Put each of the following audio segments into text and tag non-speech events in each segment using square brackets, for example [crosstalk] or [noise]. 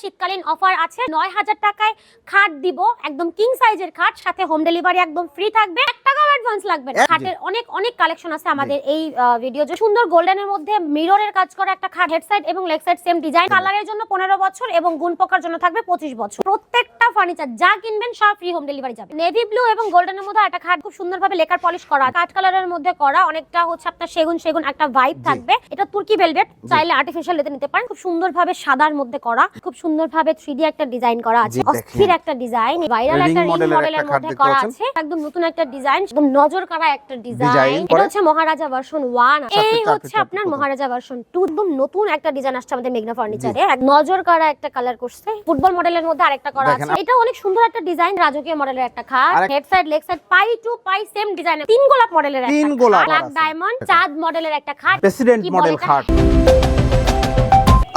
শীতকালীন অফার আছে। নয় হাজার টাকায় খাট দিব। একদম কিং সাইজের খাট সাথে হোম ডেলিভারি একদম ফ্রি থাকবে। এক টাকাও অ্যাডভান্স লাগবে না। খাটের অনেক অনেক কালেকশন আছে আমাদের এই ভিডিও সুন্দর গোল্ডেনের মধ্যে মিররের কাজ করা একটা খাট হেড সাইড এবং লেগ সাইড সেম ডিজাইন কালারের জন্য পনেরো বছর এবং গুণ পোকার জন্য থাকবে পঁচিশ বছর। প্রত্যেকটা ফার্নিচার যা কিনবেন সব ফ্রি হোম ডেলিভারি যাবে। নেভি ব্লু এবং গোল্ডেনের মধ্যে একটা খাট খুব সুন্দরভাবে লেকার পলিশ করা। কাঠ কালারের মধ্যে করা। অনেকটা হচ্ছে আপনার সেগুন সেগুন একটা ভাইব থাকবে। এটা তুর্কি ভেলভেট চাইলে আর্টিফিশিয়াল লেতে নিতে পারেন। খুব সুন্দরভাবে সাদার মধ্যে করা। খুব সুন্দরভাবে থ্রি একটা ডিজাইন করা আছে। অস্থির একটা ডিজাইন ভাইরাল একটা রিং মডেলের মধ্যে করা আছে একদম নতুন একটা ডিজাইন একদম নজর কাড়া একটা ডিজাইন এটা হচ্ছে মহারাজা ভার্সন 1 এই হচ্ছে আপনার মহারাজা ভার্সন 2 একদম নতুন একটা ডিজাইন আসছে আমাদের মেঘনা ফার্নিচারে নজর কাড়া একটা কালার করছে। ফুটবল মডেলের মধ্যে আরেকটা করা আছে। এটা অনেক সুন্দর একটা ডিজাইন রাজকীয় মডেলের একটা খাট। Head side leg side pie to pie same design তিন গোলাপ মডেলের একটা তিন গোলাপ ব্ল্যাক ডায়মন্ড চাঁদ মডেলের একটা খাট। President model? খাট?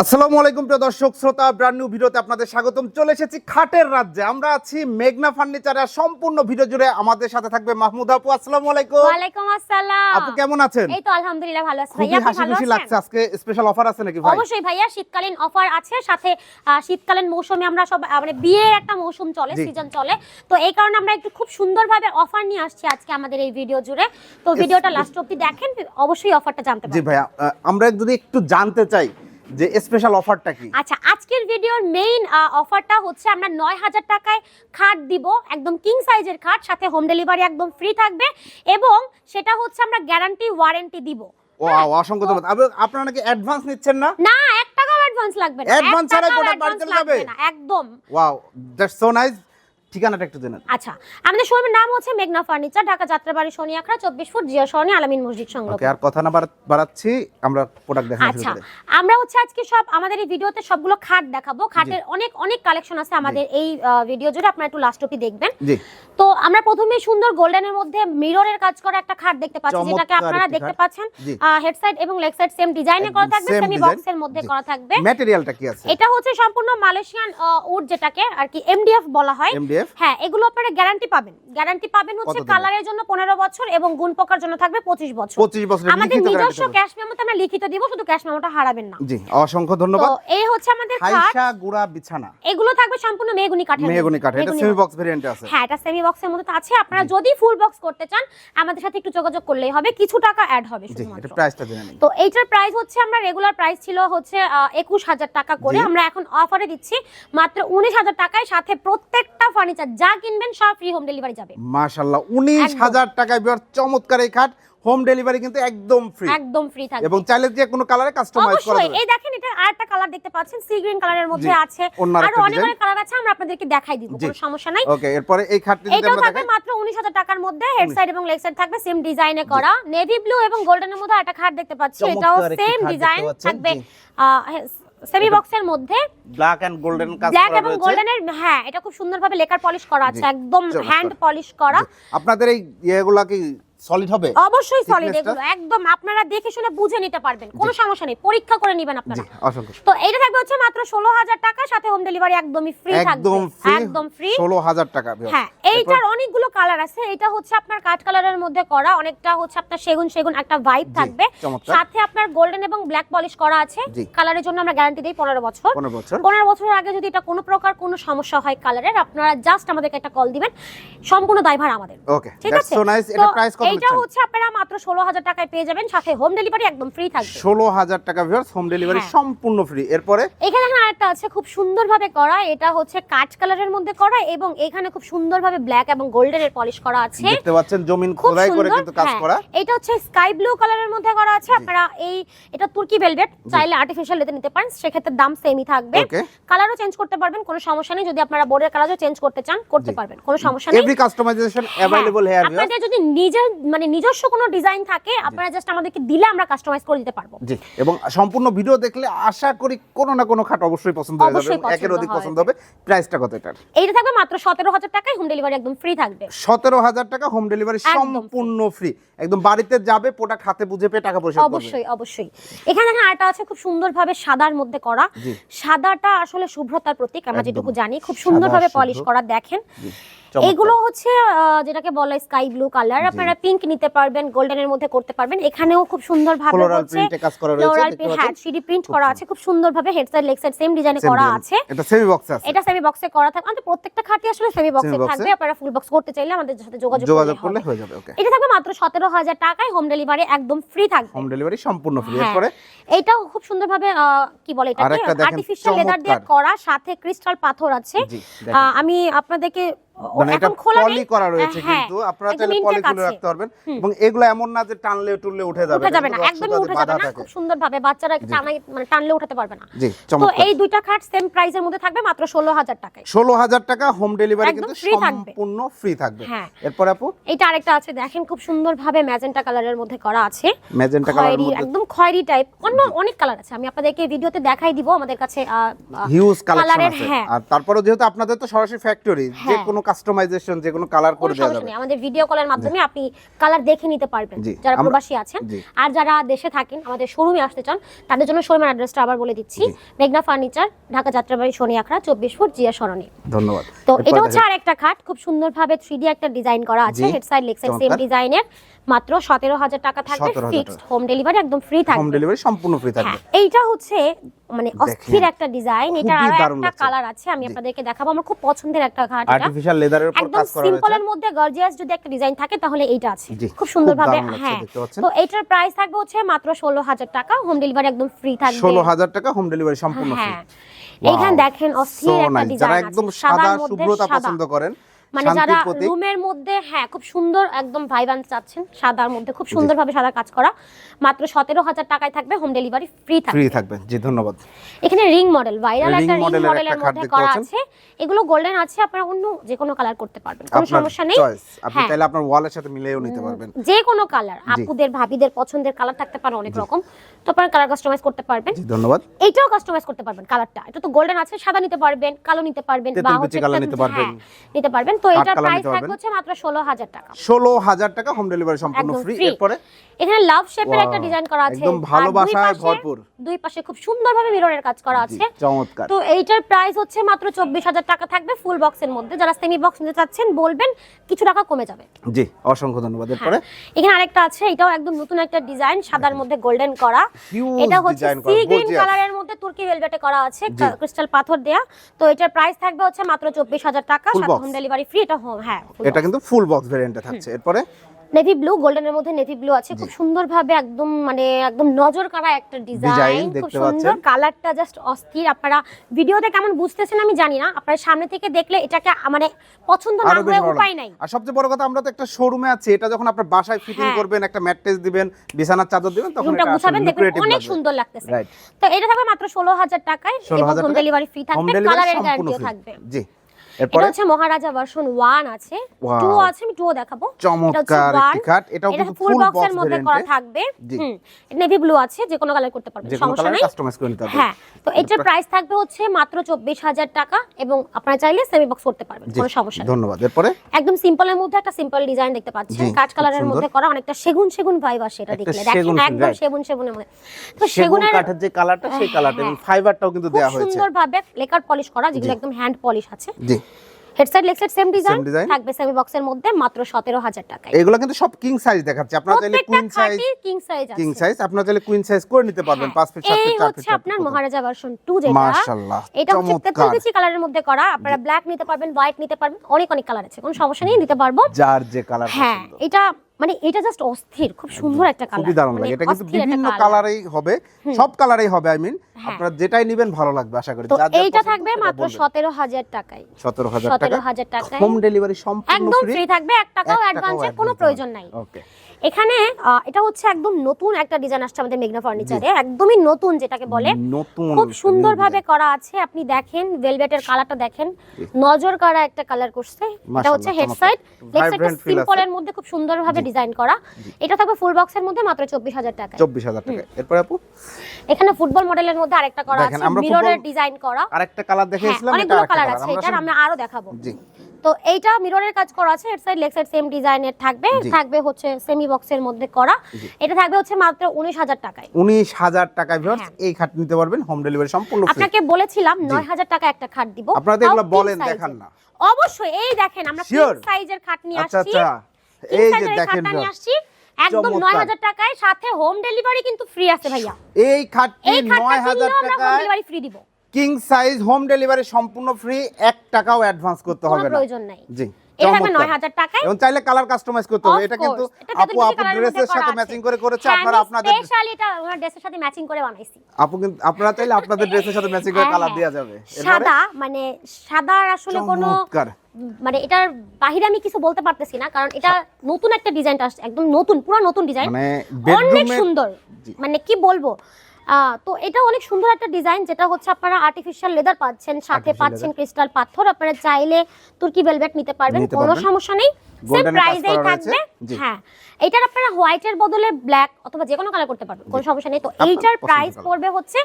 আসসালামু আলাইকুম প্রিয় দর্শক শ্রোতা ব্র্যান্ড নিউ ভিডিওতে আপনাদের স্বাগতম। চলে এসেছি খাটের রাজ্যে। আমরা আছি মেঘনা ফার্নিচারের সম্পূর্ণ ভিডিও জুড়ে আমাদের সাথে থাকবে মাহমুদ আপু। আসসালামু আলাইকুম। ওয়ালাইকুম আসসালাম। আপু কেমন আছেন? এই তো আলহামদুলিল্লাহ ভালো আছি। ভাইয়া আপনি হাসি ভালো খুশি আছেন? লাগছে আজকে। স্পেশাল অফার আছে নাকি ভাই? অবশ্যই ভাইয়া শীতকালীন অফার আছে। সাথে শীতকালীন মৌসুমে আমরা সব মানে বিয়ের একটা মৌসুম চলে সিজন চলে। তো এই কারণে আমরা একটু খুব সুন্দরভাবে অফার নিয়ে আসছি আজকে আমাদের এই ভিডিও জুড়ে। তো ভিডিওটা লাস্ট অবধি দেখেন অবশ্যই অফারটা জানতে পারবেন। জি ভাইয়া আমরা যদি একটু জানতে চাই যে স্পেশাল অফারটা কি? আচ্ছা আজকের ভিডিওর মেইন অফারটা হচ্ছে আমরা নয় হাজার টাকায় খাট দিব একদম কিং সাইজের খাট সাথে হোম ডেলিভারি একদম ফ্রি থাকবে এবং সেটা হচ্ছে আমরা গ্যারান্টি ওয়ারেন্টি দিব। ও অসংখ্য ধন্যবাদ। আপ- আপনারা নাকি অ্যাডভান্স নিচ্ছেন না? না এক টাকাও অ্যাডভান্স লাগবে না। এক Advance ছাড়াই টাকাও product বাড়ি চলে যাবে? না, একদম। ওয়াও দ্যাটস সো নাইস ঠিকানাটা একটু জানেন আচ্ছা আমাদের শোরুমের নাম হচ্ছে মেঘনা ফার্নিচার ঢাকা যাত্রাবাড়ি শনিয়াখড়া চব্বিশ ফুট জিয়া সরণি আলামিন মসজিদ সংলগ্ন। আর কথা না বাড়াচ্ছি আমরা প্রোডাক্ট দেখা আচ্ছা আমরা হচ্ছে আজকে সব আমাদের এই ভিডিওতে সবগুলো খাট দেখাবো। খাটের অনেক অনেক কালেকশন আছে আমাদের এই ভিডিও জুড়ে আপনারা একটু লাস্ট দেখবেন। জি। তো আমরা প্রথমেই সুন্দর গোল্ডেনের মধ্যে মিররের কাজ করা একটা খাট দেখতে পাচ্ছি যেটাকে আপনারা দেখতে পাচ্ছেন। হেড সাইড এবং লেগ সাইড সেম ডিজাইনে করা থাকবে সেমি বক্সের মধ্যে করা থাকবে। ম্যাটেরিয়ালটা কি আছে? এটা হচ্ছে সম্পূর্ণ মালয়েশিয়ান উড যেটাকে আর কি এমডিএফ বলা হয়। এমডিএফ হ্যাঁ এগুলো আপনারা গ্যারান্টি পাবেন। গ্যারান্টি পাবেন হচ্ছে কালারের জন্য পনেরো বছর এবং গুণ পোকার জন্য থাকবে পঁচিশ বছর। 25 বছরের আমাদের নিজস্ব। ক্যাশ মেমোতে আমরা লিখিত দিব শুধু ক্যাশ মেমোটা হারাবেন না। জি অসংখ্য তো ধন্যবাদ এই হচ্ছে আমাদের হাইসা গুড়া বিছানা। এগুলো থাকবে সম্পূর্ণ মেগুনি কাঠের মেহগনি কাঠ এটা সেমি বক্স ভেরিয়েন্টে আছে। হ্যাঁ এটা সেমি বক্সের মধ্যে তো আছে। আপনারা যদি ফুল বক্স করতে চান আমাদের সাথে একটু যোগাযোগ করলেই হবে। কিছু টাকা অ্যাড হবে শুধুমাত্র। এটা প্রাইসটা জেনে নিন। তো এইটার প্রাইস হচ্ছে আমরা রেগুলার প্রাইস ছিল হচ্ছে একুশ হাজার টাকা করে আমরা এখন অফারে দিচ্ছি। মাত্র উনিশ হাজার টাকায় সাথে প্রত্যেকটা ফার্নিচার যা কিনবেন সব ফ্রি হোম ডেলিভারি যাবে। মাশাআল্লাহ উনিশ একদম। হাজার টাকায় বিয়ার চমৎকার এই খাট হোম ডেলিভারি কিন্তু একদম ফ্রি একদম ফ্রি থাকবে। এবং চাইলে যে কোনো কালারে কাস্টমাইজ করা অবশ্যই যাবে। এই দেখেন এটা আরেকটা কালার দেখতে পাচ্ছেন সি গ্রিন কালারের মধ্যে আছে। আরও অনেক অনেক কালার আছে আমরা আপনাদেরকে দেখাই দিব কোনো সমস্যা নাই। ওকে এরপরে এই খাটটি যদি এটাও আমরা থাকবে দেখাই। মাত্র উনিশ হাজার টাকার মধ্যে হেড সাইড এবং লেগ সাইড থাকবে সেম ডিজাইনে করা। নেভি ব্লু এবং গোল্ডেনের মধ্যে একটা খাট দেখতে পাচ্ছি এটাও সেম ডিজাইন থাকবে। সেমি বক্সের মধ্যে ব্ল্যাক এন্ড গোল্ডেন কাজ ব্ল্যাক এবং গোল্ডেনের হ্যাঁ এটা খুব সুন্দরভাবে লেকার পলিশ করা আছে একদম হ্যান্ড পলিশ করা। আপনাদের এই ইয়েগুলা কি সলিড হবে? অবশ্যই সলিড এগুলো একদম আপনারা দেখে শুনে বুঝে নিতে পারবেন কোনো সমস্যা নেই পরীক্ষা করে নেবেন আপনারা। তো এইটা থাকবে হচ্ছে মাত্র ষোলো হাজার টাকা সাথে হোম ডেলিভারি একদমই ফ্রি থাকবে একদম ফ্রি একদম ফ্রি ষোলো হাজার টাকা হ্যাঁ এইটার অনেকগুলো কালার আছে এটা হচ্ছে আপনার কাঠ কালারের মধ্যে করা অনেকটা হচ্ছে আপনার সেগুন সেগুন একটা ভাইব থাকবে। সাথে আপনার গোল্ডেন এবং ব্ল্যাক পলিশ করা আছে কালারের জন্য আমরা গ্যারান্টি দিই পনেরো বছর। পনেরো বছর। পনেরো বছরের আগে যদি এটা কোনো প্রকার কোনো সমস্যা হয় কালারের আপনারা জাস্ট আমাদেরকে একটা কল দিবেন সম্পূর্ণ দায়ভার আমাদের। ওকে ঠিক আছে? সো নাইস এটা প্রাইস কত এইটা হচ্ছে আপনারা মাত্র ষোলো হাজার টাকায় পেয়ে যাবেন সাথে হোম ডেলিভারি একদম ফ্রি থাকবে। ষোলো হাজার টাকা ভিউয়ার্স হোম ডেলিভারি। সম্পূর্ণ ফ্রি এরপরে? এখানে এখন আরেকটা আছে খুব সুন্দরভাবে করা এটা হচ্ছে কাঠ কালারের মধ্যে করা এবং এখানে খুব সুন্দরভাবে ব্ল্যাক এবং গোল্ডেনের পলিশ করা আছে। দেখতে পাচ্ছেন জমিন খোদাই করে কিন্তু কাজ হ্যাঁ। করা। এটা হচ্ছে স্কাই ব্লু কালারের মধ্যে করা আছে। আপনারা এই এটা তুর্কি ভেলভেট চাইলে আর্টিফিশিয়াল লেতে নিতে পারেন। সেক্ষেত্রে দাম সেমই থাকবে। কালারও চেঞ্জ করতে পারবেন কোনো সমস্যা নেই। যদি আপনারা বোর্ডের কালারও চেঞ্জ করতে চান করতে পারবেন কোনো সমস্যা নেই। এভরি কাস্টমাইজেশন অ্যাভেলেবল হেয়ার আপনাদের যদি নিজের মানে নিজস্ব কোনো ডিজাইন থাকে আপনারা জাস্ট আমাদেরকে দিলে আমরা কাস্টমাইজ করে দিতে পারব। জি এবং সম্পূর্ণ ভিডিও দেখলে আশা করি কোনো না কোনো খাট অবশ্যই পছন্দ হয়ে যাবে একের অধিক পছন্দ হবে। প্রাইসটা কত এটার? এইটা থাকবে মাত্র সতেরো হাজার টাকায় হোম ডেলিভারি একদম ফ্রি থাকবে। সতেরো হাজার টাকা হোম ডেলিভারি সম্পূর্ণ ফ্রি একদম বাড়িতে যাবে প্রোডাক্ট হাতে বুঝে পেয়ে টাকা পয়সা অবশ্যই অবশ্যই। এখানে দেখেন আটা আছে খুব সুন্দরভাবে সাদার মধ্যে করা। সাদাটা আসলে শুভ্রতার প্রতীক আমরা যেটুকু জানি। খুব সুন্দরভাবে ভাবে পলিশ করা দেখেন। এগুলো হচ্ছে যেটাকে বলে স্কাই ব্লু কালার আপনারা পিঙ্ক নিতে পারবেন গোল্ডেনের মধ্যে করতে পারবেন। এখানেও খুব সুন্দর ভাবে ফ্লোরাল হচ্ছে কাজ করা রয়েছে ফ্লোরাল দেখতে হ্যাঁ প্রিন্ট করা আছে খুব সুন্দর ভাবে head side leg side same ডিজাইনে করা আছে। এটা সেমি বক্সে আছে। এটা সেমি বক্সে করা থাকে আমাদের প্রত্যেকটা খাটই আসলে সেমি বক্সে। থাকবে। আপনারা ফুল বক্স করতে চাইলে আমাদের সাথে যোগাযোগ যোগাযোগ করলে হয়ে যাবে ওকে এটা থাকবে মাত্র সতেরো হাজার টাকায় হোম ডেলিভারি একদম ফ্রি থাকবে। হোম ডেলিভারি সম্পূর্ণ ফ্রি হ্যাঁ। এরপরে? এইটাও খুব সুন্দরভাবে আহ, কি বলে এটাকে? আর্টিফিশিয়াল লেদার দিয়ে করা সাথে ক্রিস্টাল পাথর আছে। আমি আপনাদেরকে মানে এটা পলি করা রয়েছে হ্যাঁ, কিন্তু আপনারা চাইলে পলি রাখতে পারবেন এবং এগুলো এমন না যে টানলে টুললে উঠে যাবে উঠে যাবে না একদমই উঠে যাবে না খুব থাকে। সুন্দর ভাবে বাচ্চারা টানাই মানে টানলে উঠাতে পারবে না। জি তো এই দুইটা খাট সেম মধ্যে থাকবে মাত্র ষোলো হাজার টাকায়। ষোলো হাজার টাকা হোম ডেলিভারি কিন্তু সম্পূর্ণ ফ্রি থাকবে। হ্যাঁ। এরপর আপু? এটা আরেকটা আছে দেখেন খুব সুন্দর ভাবে ম্যাজেন্টা কালারের মধ্যে করা আছে। ম্যাজেন্টা কালার খয়েরি মধ্যে একদম খয়েরি টাইপ অন্য অনেক কালার আছে আমি আপনাদেরকে ভিডিওতে দেখাই দিব আমাদের কাছে হিউজ কালেকশন আছে। হ্যাঁ। আর তারপরে যেহেতু আপনাদের তো সরাসরি ফ্যাক্টরি যে হ্যাঁ। কোনো কাস্টমাইজেশন যে কোনো কালার করে দেওয়া যাবে। আমাদের ভিডিও কলের মাধ্যমে আপনি কালার দেখে নিতে পারবেন যারা প্রবাসী আছেন। আর যারা দেশে থাকেন আমাদের শোরুমে আসতে চান তাদের জন্য শোরুমের অ্যাড্রেসটা আবার বলে দিচ্ছি। মেঘনা ফার্নিচার ঢাকা যাত্রাবাড়ি শনি আখড়া চব্বিশ ফুট জিয়া সরণি। ধন্যবাদ। তো এটা হচ্ছে আর একটা খাট খুব সুন্দরভাবে থ্রি ডি একটা ডিজাইন করা আছে head side leg side same. ডিজাইনের মাত্র সতেরো হাজার টাকা থাকবে ফিক্সড হোম ডেলিভারি একদম ফ্রি থাকবে। হোম ডেলিভারি সম্পূর্ণ ফ্রি থাকবে। হ্যাঁ এইটা হচ্ছে মানে অস্থির একটা ডিজাইন এটা আরও একটা কালার আছে আমি আপনাদেরকে দেখাবো। আমার খুব পছন্দের একটা ঘাট এটা। আর্টিফিশিয়াল লেদারের উপর কাজ করা সিম্পলের মধ্যে গর্জিয়াস যদি একটা ডিজাইন থাকে তাহলে এইটা আছে। খুব সুন্দর খুব ভাবে হ্যাঁ। তো এটার প্রাইস থাকবে হচ্ছে মাত্র ষোলো হাজার টাকা। হোম ডেলিভারি একদম ফ্রি থাকবে। ষোলো হাজার টাকা হোম ডেলিভারি সম্পূর্ণ ফ্রি হ্যাঁ এইখানে দেখেন অস্থির একটা ডিজাইন যারা একদম সাদা শুভ্রতা পছন্দ করেন মানে যারা রুমের মধ্যে হ্যাঁ খুব সুন্দর একদম ভাইবান চাচ্ছেন সাদার মধ্যে খুব সুন্দরভাবে সাদা কাজ করা। মাত্র সতেরো হাজার টাকায় থাকবে হোম ডেলিভারি ফ্রি থাকবে। ফ্রি থাকবে জি ধন্যবাদ। এখানে রিং মডেল ভাইরাল একটা রিং মডেলের মধ্যে করা আছে। এগুলো গোল্ডেন আছে আপনারা অন্য যে কোনো কালার করতে পারবেন কোনো সমস্যা নেই। আপনি হ্যাঁ। চাইলে আপনার ওয়ালের সাথে মিলিয়েও নিতে পারবেন। যে কোনো কালার আপুদের ভাবিদের পছন্দের কালার থাকতে পারে অনেক রকম। তো আপনারা কালার কাস্টমাইজ করতে পারবেন। জি ধন্যবাদ। এইটাও কাস্টমাইজ করতে পারবেন কালারটা এটা তো গোল্ডেন আছে সাদা নিতে পারবেন কালো নিতে পারবেন বা হচ্ছে নিতে পারবেন। হ্যাঁ, নিতে পারবেন। তো এটার প্রাইস থাকবে হচ্ছে মাত্র ষোলো হাজার টাকা। ষোলো হাজার টাকা হোম ডেলিভারি সম্পূর্ণ ফ্রি। এরপরে? এখানে লাভ শেপের একটা ডিজাইন করা আছে। একদম ভালোবাসায় ভরপুর। দুই পাশে খুব সুন্দরভাবে মিররের কাজ করা আছে। চমৎকার। তো এইটার প্রাইস হচ্ছে মাত্র চব্বিশ হাজার টাকা থাকবে ফুল বক্সের মধ্যে। যারা সেমি বক্স নিতে চাচ্ছেন বলবেন কিছু টাকা কমে যাবে। জি অসংখ্য ধন্যবাদ। এরপরে? এখানে আরেকটা আছে এটাও একদম নতুন একটা ডিজাইন সাদার মধ্যে গোল্ডেন করা। এটা হচ্ছে সি গ্রিন। কালারের মধ্যে তুর্কি ভেলভেটে করা আছে ক্রিস্টাল পাথর দেয়া। তো এটার প্রাইস থাকবে হচ্ছে মাত্র চব্বিশ হাজার টাকা সাথে হোম ডেলিভারি ফ্রি এটা হোম হ্যাঁ এটা কিন্তু ফুল বক্স ভেরিয়েন্টে থাকছে। এরপরে? নেভি ব্লু গোল্ডেনের মধ্যে নেভি ব্লু আছে। খুব সুন্দর ভাবে একদম মানে একদম নজর কাড়া একটা ডিজাইন খুব সুন্দর কালারটা জাস্ট অস্থির। আপনারা ভিডিওতে কেমন বুঝতেছেন আমি জানি না। আপনারা সামনে থেকে দেখলে এটাকে মানে পছন্দ না হয়ে উপায় নাই। আর সবচেয়ে বড় কথা আমরা তো একটা শোরুমে আছি। এটা যখন আপনার বাসায় ফিটিং হ্যাঁ। করবেন একটা ম্যাট্রেস দিবেন বিছানার চাদর দিবেন তখন এটা গুছাবেন দেখবেন অনেক সুন্দর লাগতেছে। তো এটা থাকবে মাত্র ষোলো হাজার টাকায় এবং হোম ডেলিভারি ফ্রি থাকবে। কালারের গ্যারান্টিও থাকবে। জি। এরপরে? হচ্ছে মহারাজা ভার্সন ওয়ান আছে। Wow. টু আছে আমি টুও দেখাবো। চমৎকার একটি এটাও এটা কিন্তু ফুল বক্সের মধ্যে করা থাকবে। হুম নেভি ব্লু আছে যে কোনো কালার করতে পারবেন সমস্যা নেই। কাস্টমাইজ করে নিতে হবে হ্যাঁ তো এটার প্রাইস থাকবে হচ্ছে মাত্র চব্বিশ হাজার টাকা এবং আপনারা চাইলে সেমি বক্স করতে পারবেন কোনো সমস্যা নেই। ধন্যবাদ। এরপরে? একদম সিম্পলের মধ্যে একটা সিম্পল ডিজাইন দেখতে পাচ্ছেন। জি, কালারের মধ্যে করা অনেকটা সেগুন সেগুন ভাইব আসে এটা দেখলে। দেখেন একদম সেগুন সেগুনের মধ্যে। তো সেগুন সেগুনের কাঠের যে কালারটা সেই কালারটা এবং হ্যাঁ। ফাইবারটাও কিন্তু খুব দেওয়া হয়েছে। সুন্দর ভাবে লেকার পলিশ করা যেগুলো একদম হ্যান্ড পলিশ আছে। জি। Head side leg side same design থাকবে সেমি বক্সের মধ্যে মাত্র সতেরো হাজার টাকায়। এগুলো কিন্তু সব কিং সাইজ দেখাচ্ছে। আপনারা চাইলে queen size king size king size আপনারা চাইলে কুইন সাইজ করে নিতে পারবেন হ্যাঁ। 5 ফিট 7 এই ফিট 4 হচ্ছে আপনার মহারাজা ভার্সন 2 যেটা। মাশাআল্লাহ এটা হচ্ছে তেতুল চমৎকার। বিচি কালারের মধ্যে করা। আপনারা ব্ল্যাক নিতে পারবেন হোয়াইট নিতে পারবেন অনেক অনেক কালার আছে কোনো সমস্যা নেই নিতে পারব। যার যে কালার হ্যাঁ এটা মানে এটা জাস্ট অস্থির খুব সুন্দর একটা কালার খুবই দারুণ লাগে। এটা কিন্তু বিভিন্ন কালারেই হবে। সব কালারেই হবে আই মিন হ্যাঁ। আপনারা যেটাই নেবেন ভালো লাগবে আশা করি। এইটা থাকবে মাত্র বলবেন। সতেরো হাজার টাকায়। 17000 টাকা। সতেরো হাজার টাকায়। হোম ডেলিভারি সম্পূর্ণ ফ্রি একদম ফ্রি থাকবে এক টাকাও অ্যাডভান্সের কোনো প্রয়োজন নাই। ওকে এখানে এটা হচ্ছে একদম নতুন একটা ডিজাইন আসছে আমাদের মেঘনা ফার্নিচারে একদমই নতুন যেটাকে বলে। খুব একটা সুন্দর ভাবে করা আছে। আপনি দেখেন ভেলভেটের কালারটা দেখেন। নজর কাড়া একটা কালার করছে। এটা হচ্ছে হেড সাইড লেগ সাইডটা আছে। সিম্পলের মধ্যে খুব সুন্দর ভাবে ডিজাইন করা। এটা থাকবে ফুল বক্সের মধ্যে মাত্র চব্বিশ হাজার টাকা। চব্বিশ হাজার টাকা। এরপর আপু? এখানে ফুটবল মডেলের মধ্যে আরেকটা করা আছে। মিররের ডিজাইন করা। আরেকটা কালার হ্যাঁ, দেখিয়েছিলাম এটা অনেকগুলো কালার আছে। আমরা আমি আরও দেখাবো। জি। তো এইটা মিররের কাজ করা আছে head side leg side same ডিজাইনের থাকবে থাকবে হচ্ছে সেমি বক্সের মধ্যে করা। এটা থাকবে হচ্ছে মাত্র উনিশ হাজার টাকায়। উনিশ হাজার টাকায় ভিউয়ার্স হ্যাঁ। এই খাট নিতে পারবেন হোম ডেলিভারি সম্পূর্ণ ফ্রি আপনাকে বলেছিলাম নয় হাজার টাকা একটা খাট দিব। আপনারা এগুলো বলেন দেখান না। অবশ্যই এই দেখেন আমরা? কিং সাইজের খাট নিয়ে আচ্ছা আসছি। আচ্ছা। কিং এই যে দেখেন আসছি। একদম চমৎকার। নয় হাজার টাকায় সাথে হোম ডেলিভারি কিন্তু ফ্রি আছে ভাইয়া। এই খাটটি এই খাটটা নয় হাজার কিনলেও আমরা হোম ডেলিভারি ফ্রি দিব। কিং সাইজ হোম ডেলিভারি সম্পূর্ণ ফ্রি এক টাকাও অ্যাডভান্স করতে হবে না। প্রয়োজন নাই। জি এটা থাকবে চমৎকার। নয় হাজার টাকায়। এবং চাইলে কালার কাস্টমাইজ করতে হবে। এটা কিন্তু আপু আপু ড্রেসের সাথে ম্যাচিং করে করেছে। হ্যাঁ, আপনারা আমি আপনাদের স্পেশালি এটা ওনার ড্রেসের সাথে ম্যাচিং করে বানাইছি। আপু কিন্তু আপনারা চাইলে আপনাদের ড্রেসের সাথে ম্যাচিং করে হ্যাঁ, কালার হ্যাঁ। যাবে। সাদা মানে সাদার আসলে কোনো মানে এটার বাহিরে আমি কিছু বলতে পারতেছি না কারণ এটা নতুন একটা ডিজাইনটা আসছে একদম নতুন পুরো নতুন ডিজাইন মানে অনেক সুন্দর। মানে কি বলব? তো এটা অনেক সুন্দর একটা ডিজাইন যেটা হচ্ছে আপনারা আর্টিফিশিয়াল লেদার পাচ্ছেন সাথে পাচ্ছেন ক্রিস্টাল পাথর। আপনারা চাইলে তুর্কি ভেলভেট নিতে পারবেন কোনো সমস্যা নেই। প্রাইসেই থাকবে। হ্যাঁ এটার আপনারা হোয়াইটের বদলে ব্ল্যাক অথবা যে কোনো কালার করতে পারবেন কোনো সমস্যা নেই। তো এইটার প্রাইস পড়বে হচ্ছে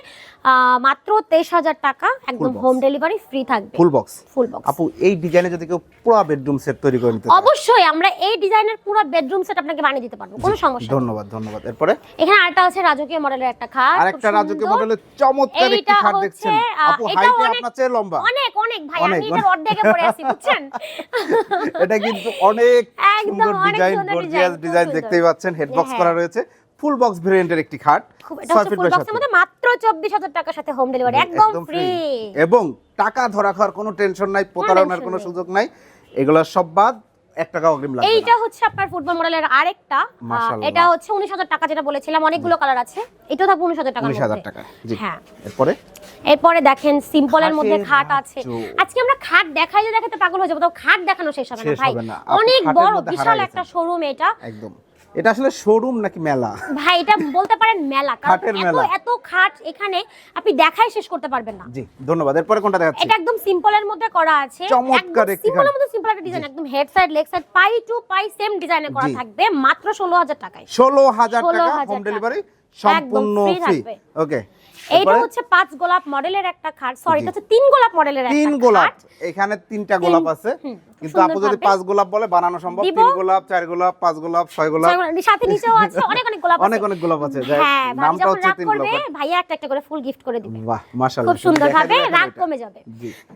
মাত্র তেইশ হাজার টাকা। একদম হোম ডেলিভারি ফ্রি থাকবে। ফুল বক্স ফুল বক্স আপু এই ডিজাইনে যদি কেউ পুরো বেডরুম সেট তৈরি করে নিতে অবশ্যই আমরা এই ডিজাইনের পুরো বেডরুম সেট আপনাকে বানিয়ে দিতে পারব কোনো সমস্যা ধন্যবাদ ধন্যবাদ। এরপরে? এখানে আরেকটা আছে রাজকীয় মডেলের একটা খাট রাজকীয় মডেলের চমৎকার একটি খাট দেখছেন। আপু হাইটে অনেক- আপনার চেয়ে লম্বা। অনেক অনেক ভাই আমি এটার অর্ধেকে পড়ে আছি বুঝছেন? [laughs] এটা কিন্তু অনেক একদম সুন্দর ডিজাইন গর্জিয়াস ডিজাইন দেখতেই পাচ্ছেন। হেড বক্স হ্যাঁ। করা রয়েছে। ফুল বক্স ভেরিয়েন্টের একটি খাট। এটা মাত্র চব্বিশ হাজার টাকার সাথে হোম ডেলিভারি একদম ফ্রি এবং টাকা ধরা খাওয়ার কোনো টেনশন নাই প্রতারণার কোনো সুযোগ নাই। এগুলো সব বাদ এক টাকা অগ্রিম লাগবে এইটা হচ্ছে আপনার ফুটবল মডেলের আরেকটা। এটা হচ্ছে উনিশ হাজার টাকা যেটা বলেছিলাম অনেকগুলো কালার আছে। এটাও থাকবে উনিশ হাজার টাকা উনিশ হাজার টাকা। জি। হ্যাঁ। এরপরে? এরপরে দেখেন সিম্পলের মধ্যে খাট আছে। আজকে আমরা খাট দেখাইলে দেখাতে পাগল হয়ে যাব তো খাট দেখানো শেষ হবে না ভাই। অনেক বড় বিশাল একটা শোরুম এটা। একদম। এটা আসলে শোরুম নাকি মেলা? ভাই এটা বলতে পারেন মেলা কারণ এত। এত খাট এখানে আপনি দেখাই শেষ করতে পারবেন না। জি ধন্যবাদ। এরপরে কোনটা দেখাচ্ছি? এটা একদম সিম্পলের মধ্যে করা আছে। চমৎকার একটি সিম্পলের মধ্যে সিম্পল একটা ডিজাইন একদম head side leg side pi to pi same ডিজাইনে করা থাকবে মাত্র ষোলো হাজার টাকায়। ষোলো হাজার টাকা হোম ডেলিভারি সম্পূর্ণ ফ্রি থাকবে। ওকে এইটা হচ্ছে পাঁচ গোলাপ মডেলের একটা খাট। সরি এটা হচ্ছে তিন গোলাপ মডেলের একটা তিন গোলাপ। এখানে তিনটা গোলাপ আছে। কিন্তু আপু যদি পাঁচ গোলাপ বলে বানানো সম্ভব। তিন গোলাপ চার গোলাপ পাঁচ গোলাপ ছয় গোলাপ। সাথে নিচেও আছে অনেক অনেক গোলাপ আছে। অনেক গোলাপ আছে। হ্যাঁ নামটা হচ্ছে তিন গোলাপ ভাইয়া একটা একটা করে ফুল গিফট করে দিবে। বাহ মাশাআল্লাহ। খুব সুন্দর ভাবে রাগ কমে যাবে।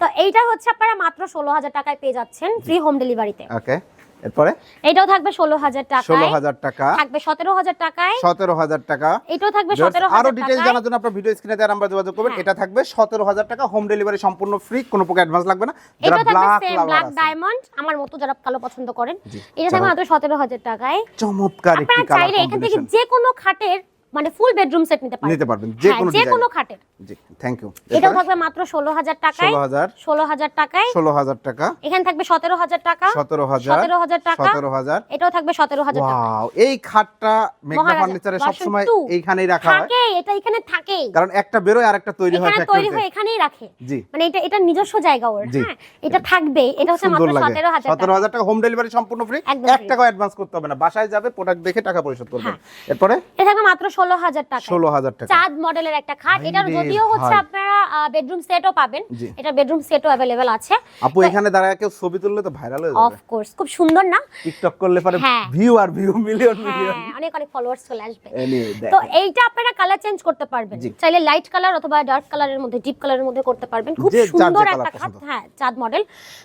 তো এইটা হচ্ছে আপনারা মাত্র ষোলো হাজার টাকায় পেয়ে যাচ্ছেন ফ্রি হোম ডেলিভারিতে ওকে এরপরে? এটাও থাকবে ষোলো হাজার ষোলো হাজার টাকা। থাকবে সতেরো হাজার টাকায়। সতেরো হাজার টাকা। এটাও থাকবে সতেরো আরও ডিটেইলস জানার জন্য আপনার ভিডিও স্ক্রিনে দেওয়ার আমরা যোগাযোগ করবেন। হ্যাঁ। এটা থাকবে সতেরো হাজার টাকা। হোম ডেলিভারি সম্পূর্ণ ফ্রি কোনো প্রকার অ্যাডভান্স লাগবে না। এটা থাকবে ব্ল্যাক ডায়মন্ড আমার মতো যারা কালো পছন্দ করেন। এটা থাকবে মাত্র সতেরো হাজার টাকায়। চমৎকার একটি কালার চাইলে এখান থেকে যে কোনো খাটের মানে ফুল বেডরুম সেট নিতে পারেন নিতে পারবেন যে হ্যাঁ, কোনো যে কোনো খাটের। জি থ্যাংক ইউ এটাও থাকবে মাত্র ষোলো হাজার টাকায়। ষোলো হাজার। ষোলো হাজার টাকায়। ষোলো হাজার টাকা। এখানে থাকবে সতেরো হাজার টাকা। সতেরো হাজার। সতেরো হাজার টাকা। সতেরো হাজার। এটাও থাকবে সতেরো হাজার টাকা। ওয়াও এই খাটটা মেঘনা ফার্নিচারে সবসময় two। এইখানেই রাখা হয়। থাকে এটা এখানে থাকেই কারণ একটা বেরোয় আর একটা তৈরি হয় এখানে তৈরি হয় এখানেই রাখে। জি। মানে এটা এটা নিজস্ব জায়গা ওর হ্যাঁ? এটা থাকবে এটা হচ্ছে মাত্র লাগে। সতেরো হাজার সতেরো টাকা। হাজার টাকা হোম ডেলিভারি সম্পূর্ণ ফ্রি এক free। টাকা অ্যাডভান্স করতে হবে না। বাসায় যাবে প্রোডাক্ট দেখে টাকা পরিশোধ করবে। হ্যাঁ। এরপরে? এটা থাকবে মাত্র ষোলো হাজার টাকা ষোলো হাজার টাকা। চাঁদ মডেলের একটা খাট। এটার যদিও হচ্ছে আপনারা বেডরুম সেটও পাবেন। এটা বেডরুম সেটও অ্যাভেলেবেল আছে। আপু এখানে দাঁড়ায় কেউ ছবি তুললে তো ভাইরাল হয়ে অফ কোর্স খুব সুন্দর না? টিকটক করলে পরে হ্যাঁ। ভিউ আর ভিউ মিলিয়ন হ্যাঁ মিলিয়ন অনেক অনেক ফলোয়ার্স চলে আসবে। তো এইটা আপনারা কালার চেঞ্জ করতে পারবেন। চাইলে লাইট কালার অথবা ডার্ক কালারের মধ্যে ডিপ কালারের মধ্যে করতে পারবেন। খুব সুন্দর একটা খাট হ্যাঁ চাঁদ মডেল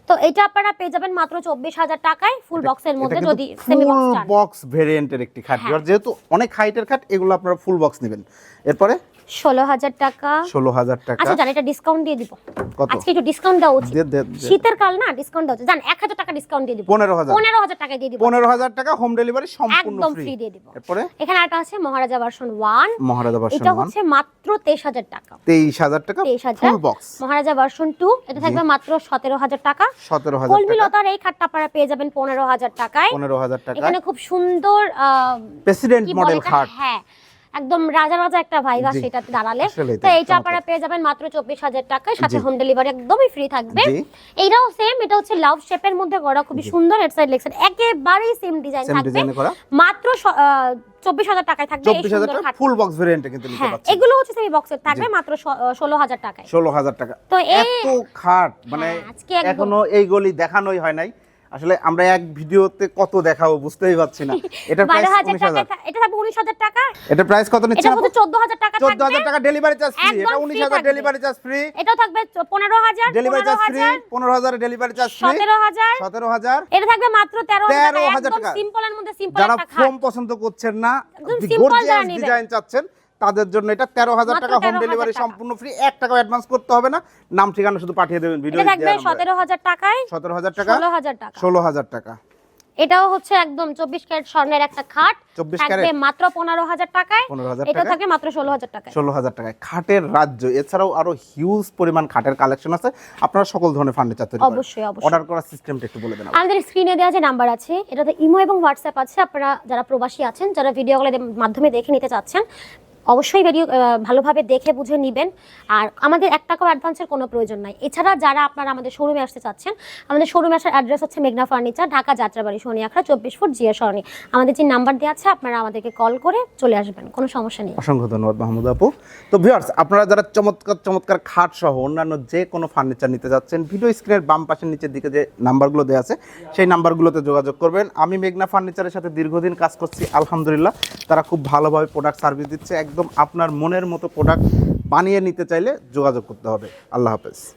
তো এটা আপনারা পেয়ে যাবেন মাত্র চব্বিশ হাজার টাকায়। ফুল বক্সের মধ্যে যদি সেমি বক্স ভেরিয়েন্টের একটি খাট। হ্যাঁ। যেহেতু অনেক হাইটের খাট এগুলো আপনারা ফুল বক্স নেবেন। এরপরে? ষোলো হাজার টাকা। ষোলো হাজার টাকা। আচ্ছা জান এটা ডিসকাউন্ট দিয়ে দিব। কত? আজকে একটু ডিসকাউন্ট দেওয়া উচিত। দে- দে- দে। শীতের কাল না ডিসকাউন্ট দেওয়া জান এক হাজার টাকা ডিসকাউন্ট দিয়ে দিব। পনেরো হাজার। পনেরো হাজার টাকা দিয়ে দিব। পনেরো হাজার টাকা হোম ডেলিভারি সম্পূর্ণ একদম ফ্রি ফ্রি দিয়ে দিব। এরপরে? এখানে একটা আছে Maharaja version one Maharaja version এটা হচ্ছে মাত্র তেইশ হাজার টাকা। তেইশ হাজার টাকা তেইশ হাজার। Full box Maharaja version two এটা থাকবে মাত্র সতেরো হাজার টাকা। সতেরো হাজার এই খাটটা আপনারা পেয়ে যাবেন পনেরো হাজার টাকায়। পনেরো হাজার টাকা। এখানে খুব সুন্দর আহ, প্রেসিডেন্ট মডেল খাট। হ্যাঁ। একদম রাজা রাজা একটা ভাইবা। সেটাতে দাঁড়ালে। তো এইটা আপনারা পেয়ে যাবেন মাত্র চব্বিশ হাজার টাকায় সাথে হোম ডেলিভারি একদমই ফ্রি থাকবে। এইটাও সেম এটা হচ্ছে লাভ শেপের মধ্যে করা খুবই সুন্দর হেড সাইড লেগ সাইড একেবারেই সেম ডিজাইন থাকবে। মাত্র চব্বিশ হাজার টাকায় থাকবে চব্বিশ হাজার ফুল বক্স ভেরিয়েন্টে কিন্তু নিতে হ্যাঁ পারছেন এগুলো হচ্ছে সেমি বক্সের থাকবে মাত্র ষোলো হাজার টাকায়। ষোলো হাজার টাকা। তো এই এত খাট মানে হ্যাঁ, এখনও এই গলি দেখানোই হয় নাই। আসলে আমরা এক ভিডিওতে কত দেখাবো বুঝতেই পারছি না। এটার প্রাইস বারো হাজার উনিশ টাকা হাজার থা- এটা থাকবে উনিশ হাজার টাকা। এটার প্রাইস কত নিচ্ছে এটা হচ্ছে চোদ্দ হাজার টাকা চোদ্দ হাজার থাকবে। টাকা ডেলিভারি চার্জ ফ্রি এটা free উনিশ হাজার থাকবে। ডেলিভারি চার্জ ফ্রি এটাও থাকবে পনেরো হাজার ডেলিভারি চার্জ ফ্রি হাজার। পনেরো হাজার ডেলিভারি চার্জ ফ্রি সতেরো হাজার। সতেরো হাজার। এটা থাকবে মাত্র তেরো হাজার 13,000 টাকা একদম। সিম্পল এর মধ্যে সিম্পল যারা একটা খাট। ফোম পছন্দ করছেন না গর্জিয়াস ডিজাইন চাচ্ছেন তাদের জন্য এটা তেরো হাজার টাকা হোম ডেলিভারি সম্পূর্ণ ফ্রি এক টাকা অ্যাডভান্স করতে হবে না। নাম ঠিকানা শুধু পাঠিয়ে দেবেন ভিডিও সতেরো হাজার টাকায়? সতেরো হাজার টাকা? ষোলো হাজার টাকা। ষোলো হাজার টাকা। এটাও হচ্ছে একদম চব্বিশ ক্যারেট স্বর্ণের একটা খাট। 24 থাকবে ক্যারেট? মাত্র পনেরো হাজার টাকায়। 15,000 এটা? থাকবে মাত্র ষোলো হাজার টাকায়। ষোলো হাজার টাকায়। খাটের রাজ্য। এছাড়াও আরও হিউজ পরিমাণ খাটের কালেকশন আছে। আপনারা সকল ধরনের ফার্নিচার তৈরি করেন। অবশ্যই, অবশ্যই। অর্ডার করার সিস্টেমটা একটু বলে দেন আমাদের স্ক্রিনে দেওয়া যে নাম্বার আছে এটাতে ইমো এবং হোয়াটসঅ্যাপ আছে। আপনারা যারা প্রবাসী আছেন যারা ভিডিও কলের মাধ্যমে দেখে নিতে চাচ্ছেন অবশ্যই ভিডিও ভালোভাবে দেখে বুঝে নেবেন। আর আমাদের এক টাকাও অ্যাডভান্সের কোনো প্রয়োজন নাই। এছাড়া যারা আপনারা আমাদের শোরুমে আসতে চাচ্ছেন, আমাদের শোরুমে আসার অ্যাড্রেস হচ্ছে মেঘনা ফার্নিচার ঢাকা যাত্রাবাড়ি শনি আখড়া চব্বিশ ফুট জিয়া সরণি। আমাদের যে নাম্বার দেওয়া আছে, আপনারা আমাদেরকে কল করে চলে আসবেন। কোনো সমস্যা নেই। অসংখ্য ধন্যবাদ মাহমুদ আপু। তো ভিউয়ার্স আপনারা যারা চমৎকার চমৎকার খাট সহ অন্যান্য যে কোনো ফার্নিচার নিতে যাচ্ছেন ভিডিও স্ক্রিনের বাম পাশের নিচের দিকে যে নাম্বারগুলো দেওয়া আছে, সেই নাম্বারগুলোতে যোগাযোগ করবেন। আমি মেঘনা ফার্নিচারের সাথে দীর্ঘদিন কাজ করছি, আলহামদুলিল্লাহ। তারা খুব ভালোভাবে প্রোডাক্ট সার্ভিস দিচ্ছে। একদম আপনার মনের মতো প্রোডাক্ট বানিয়ে নিতে চাইলে যোগাযোগ করতে হবে। আল্লাহ হাফেজ।